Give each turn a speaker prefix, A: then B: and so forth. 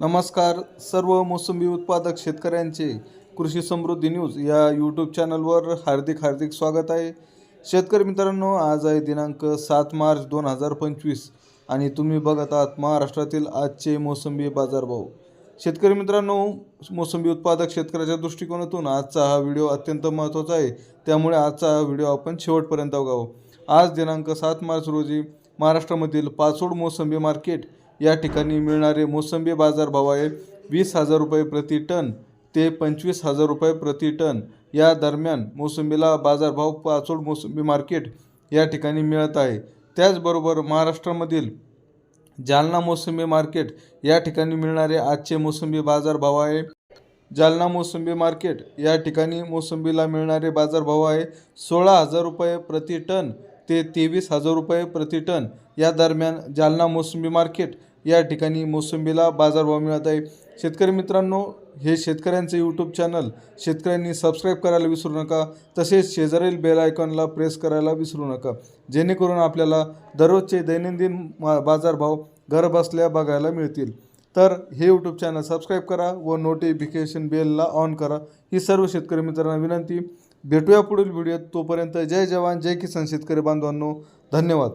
A: नमस्कार सर्व मोसंबी उत्पादक शेतकऱ्यांचे कृषी समृद्धी न्यूज या यूट्यूब चॅनलवर हार्दिक हार्दिक स्वागत आहे. शेतकरी मित्रांनो आज आहे दिनांक सात मार्च दोन हजार पंचवीस आणि तुम्ही बघत आहात महाराष्ट्रातील आजचे मोसंबी बाजारभाव. शेतकरी मित्रांनो मोसंबी उत्पादक शेतकऱ्याच्या दृष्टिकोनातून आजचा हा व्हिडिओ अत्यंत महत्त्वाचा आहे. त्यामुळे आजचा हा व्हिडिओ आपण शेवटपर्यंत बघावं. आज दिनांक सात मार्च रोजी महाराष्ट्रामधील पाचोड मोसंबी मार्केट या ठिकाणी मिळणारे मोसंबी बाजारभाव आहे वीस हजार रुपये प्रति टन ते पंचवीस हजार रुपये प्रति टन. या दरम्यान मोसंबीला बाजारभाव पाचोड मोसंबी मार्केट या ठिकाणी मिळत आहे. त्याचबरोबर महाराष्ट्रामधील जालना मोसंबी मार्केट या ठिकाणी मिळणारे आजचे मोसंबी बाजारभाव आहे. जालना मोसंबी मार्केट या ठिकाणी मोसंबीला मिळणारे बाजारभाव आहे. सोळा हजार रुपये प्रति टन ते तेवीस हजार रुपये प्रति टन या दरम्यान जालना मोसंबी मार्केट या ठिकाणी मोसंबीला बाजारभाव मिळत आहे. शेतकरी मित्रांनो हे शेतकऱ्यांचे यूट्यूब चॅनल शेतकऱ्यांनी सबस्क्राईब करायला विसरू नका. तसेच शेजारील बेल आयकॉनला प्रेस करायला विसरू नका. जेणेकरून आपल्याला दररोजचे दैनंदिन मा- बाजारभाव घरबसल्या बघायला मिळतील. तर हे यूट्यूब चॅनल सबस्क्राईब करा व नोटिफिकेशन बेलला ऑन करा. ही सर्व शेतकरी मित्रांना विनंती. भेटूया पुढील व्हिडिओत तोपर्यंत जय जवान जय किसान शेतकरी बांधवांनो. धन्यवाद.